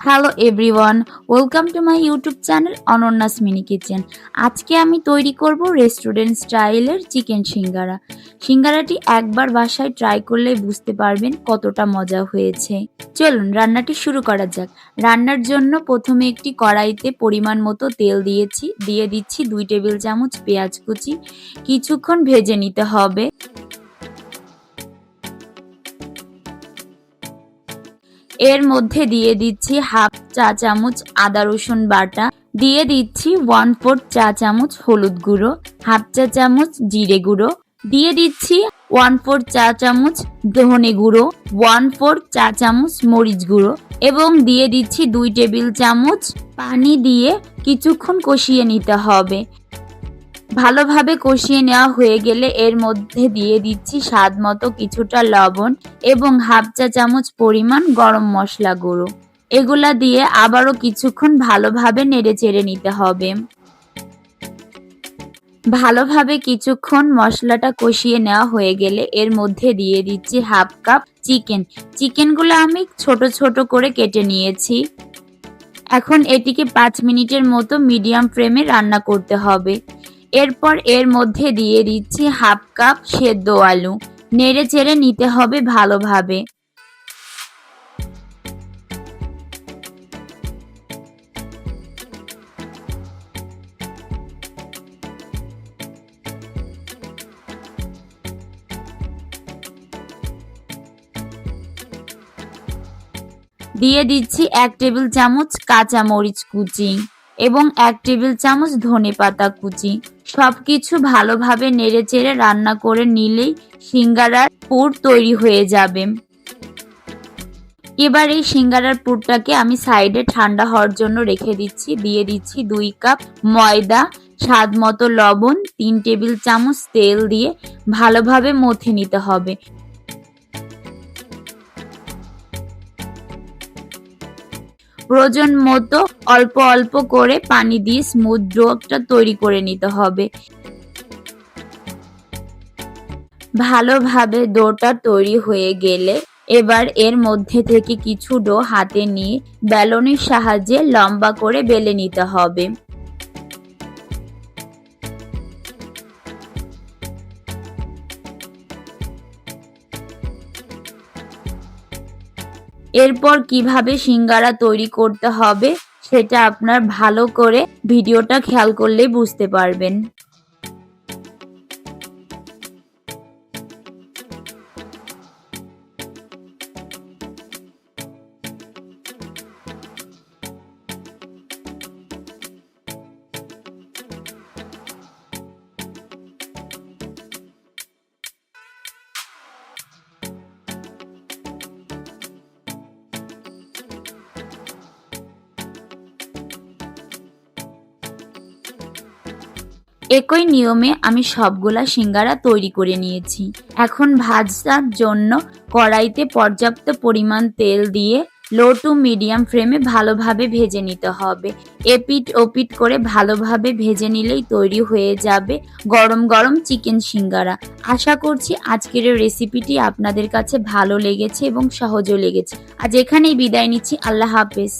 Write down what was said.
Hello everyone welcome to my YouTube channel Ananya's mini kitchen আজকে আমি তৈরি করব রেস্টুরেন্ট স্টাইলের চিকেন সিঙ্গারা। সিঙ্গারাটি একবার বাসায় ট্রাই করলেই বুঝতে পারবেন কতটা মজা হয়েছে। চলুন রান্নাটি শুরু করা যাক। রান্নার জন্য প্রথমে একটি কড়াইতে পরিমাণ মতো তেল দিয়েছি। দিয়ে দিচ্ছি দুই টেবিল চামচ পেঁয়াজ কুচি। কিছুক্ষণ ভেজে নিতে হবে। এর মধ্যে দিয়ে দিচ্ছি হাফ চা চামচ আদা রসুন বাটা। দিয়ে দিচ্ছি ওয়ান ফোর্থ চা চামচ হলুদ গুঁড়ো, হাফ চা চামচ জিরে গুঁড়ো। দিয়ে দিচ্ছি ওয়ান ফোর্থ চা চামচ ধনে গুঁড়ো ওয়ান ফোর্থ চা চামচ মরিচ গুঁড়ো এবং দিয়ে দিচ্ছি দুই টেবিল চামচ পানি দিয়ে কিছুক্ষণ কষিয়ে নিতে হবে। ভালোভাবে কষিয়ে নেওয়া হয়ে গেলে এর মধ্যে দিয়ে দিচ্ছি স্বাদ মতো কিছুটা লবণ এবং হাফ চা চামচ পরিমাণ গরম মশলা গুঁড়ো। এগুলা দিয়ে আবারও কিছুক্ষণ ভালোভাবে নেড়ে চেড়ে নিতে হবে। ভালোভাবে কিছুক্ষণ মশলাটা কষিয়ে নেওয়া হয়ে গেলে এর মধ্যে দিয়ে দিচ্ছি হাফ কাপ চিকেন। চিকেনগুলো আমি ছোট ছোট করে কেটে নিয়েছি। এখন এটিকে পাঁচ মিনিটের মতো মিডিয়াম ফ্লেমে রান্না করতে হবে। এরপর এর মধ্যে দিয়ে দিচ্ছি হাফ কাপ সেদ্ধ আলু। নেড়ে চেড়ে নিতে হবে ভালোভাবে। দিয়ে দিচ্ছি এক টেবিল চামচ কাঁচা মরিচ কুচি। এবং এক টেবিল চামচ ধনে পাতা কুচি। সবকিছু ভালোভাবে নেড়ে চেড়ে রান্না করে নিলেই সিঙ্গারার পুর তৈরি হয়ে যাবে। এবার এই সিঙ্গারার পুরটাকে আমি সাইডে ঠান্ডা হওয়ার জন্য রেখে দিচ্ছি। দিয়ে দিচ্ছি দুই কাপ ময়দা, স্বাদ মতো লবণ, তিন টেবিল চামচ তেল দিয়ে ভালোভাবে মথে নিতে হবে। প্রয়োজন মতো অল্প অল্প করে পানি দিয়ে স্মুথ ডোটা তৈরি করে নিতে হবে। ভালোভাবে ডোটা তৈরি হয়ে গেলে এবার এর মধ্যে থেকে কিছু ডো হাতে নিয়ে ব্যালনের সাহায্যে লম্বা করে বেলে নিতে হবে। এরপর কীভাবে সিঙ্গারা তৈরি করতে হবে, সেটা আপনার ভালো করে ভিডিওটা খেয়াল করলেই বুঝতে পারবেন। একই নিয়মে আমি সবগুলা সিঙ্গারা তৈরি করে নিয়েছি। এখন ভাজার জন্য কড়াইতে পর্যাপ্ত পরিমাণ তেল দিয়ে লো টু মিডিয়াম ফ্লেমে ভালোভাবে ভেজে নিতে হবে। এপিট ওপিট করে ভালোভাবে ভেজে নিলেই তৈরি হয়ে যাবে গরম গরম চিকেন সিঙ্গারা। আশা করছি আজকের রেসিপিটি আপনাদের কাছে ভালো লেগেছে এবং সহজও লেগেছে। আজ এখানেই বিদায় নিচ্ছি। আল্লাহ হাফেজ।